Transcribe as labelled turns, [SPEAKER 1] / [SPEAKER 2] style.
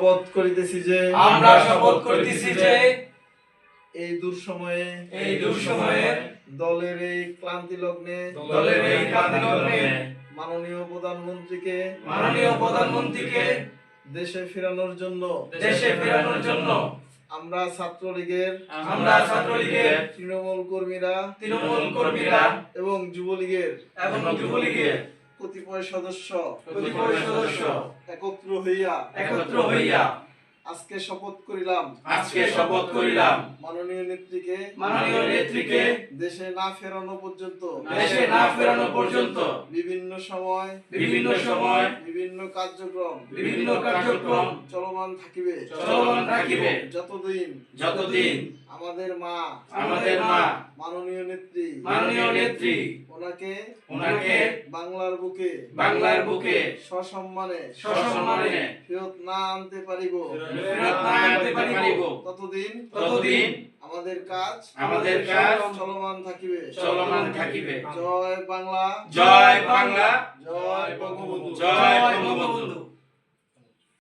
[SPEAKER 1] শপথ করিতেছি যে
[SPEAKER 2] আমরা শপথ করিতেছি যে
[SPEAKER 1] এই দুঃসময়ে
[SPEAKER 2] এই দুঃসময়ে
[SPEAKER 1] দলের এই ক্লান্তি লগ্নে
[SPEAKER 2] দলের এই কান্দনে
[SPEAKER 1] মাননীয় প্রধানমন্ত্রীকে
[SPEAKER 2] মাননীয় প্রধানমন্ত্রীকে
[SPEAKER 1] দেশে ফেরানোর জন্য
[SPEAKER 2] দেশে ফেরানোর জন্য
[SPEAKER 1] আমরা ছাত্রলীগের
[SPEAKER 2] আমরা ছাত্রলীগের
[SPEAKER 1] তৃণমূল কর্মীরা
[SPEAKER 2] তৃণমূল কর্মীরা
[SPEAKER 1] এবং যুবলীগের
[SPEAKER 2] এবং যুবলীগের
[SPEAKER 1] কতিপয় সদস্য
[SPEAKER 2] কতিপয় সদস্য
[SPEAKER 1] একত্র হইয়া
[SPEAKER 2] একত্র হইয়া
[SPEAKER 1] আজকে শপথ করিলাম।
[SPEAKER 2] আজকে শপথ করিলাম।
[SPEAKER 1] মাননীয় নেত্রীকে
[SPEAKER 2] মাননীয় নেত্রীকে
[SPEAKER 1] দেশে না ফেরানো পর্যন্ত
[SPEAKER 2] দেশে না ফেরানো পর্যন্ত
[SPEAKER 1] বিভিন্ন সময়
[SPEAKER 2] বিভিন্ন সময়
[SPEAKER 1] বিভিন্ন কার্যক্রম
[SPEAKER 2] বিভিন্ন কার্যক্রম
[SPEAKER 1] চলমান থাকিবে।
[SPEAKER 2] চলমান থাকিবে।
[SPEAKER 1] যতদিন
[SPEAKER 2] যতদিন
[SPEAKER 1] আমাদের মা।
[SPEAKER 2] আমাদের মা।
[SPEAKER 1] মাননীয় নেত্রী।
[SPEAKER 2] মাননীয় নেত্রী।
[SPEAKER 1] ওনাকে
[SPEAKER 2] ওনাকে
[SPEAKER 1] বাংলার বুকে
[SPEAKER 2] বাংলার বুকে
[SPEAKER 1] সসম্মানে
[SPEAKER 2] সসম্মানে
[SPEAKER 1] ফেরত না আনতে পারিব।
[SPEAKER 2] ফেরত না আনতে পারিব।
[SPEAKER 1] ততদিন
[SPEAKER 2] ততদিন
[SPEAKER 1] আমাদের কাজ
[SPEAKER 2] আমাদের কাজ
[SPEAKER 1] চলমান থাকিবে।
[SPEAKER 2] চলমান থাকিবে।
[SPEAKER 1] জয় বাংলা।
[SPEAKER 2] জয় বাংলা।
[SPEAKER 1] জয় বঙ্গবন্ধু।
[SPEAKER 2] জয় বঙ্গবন্ধু।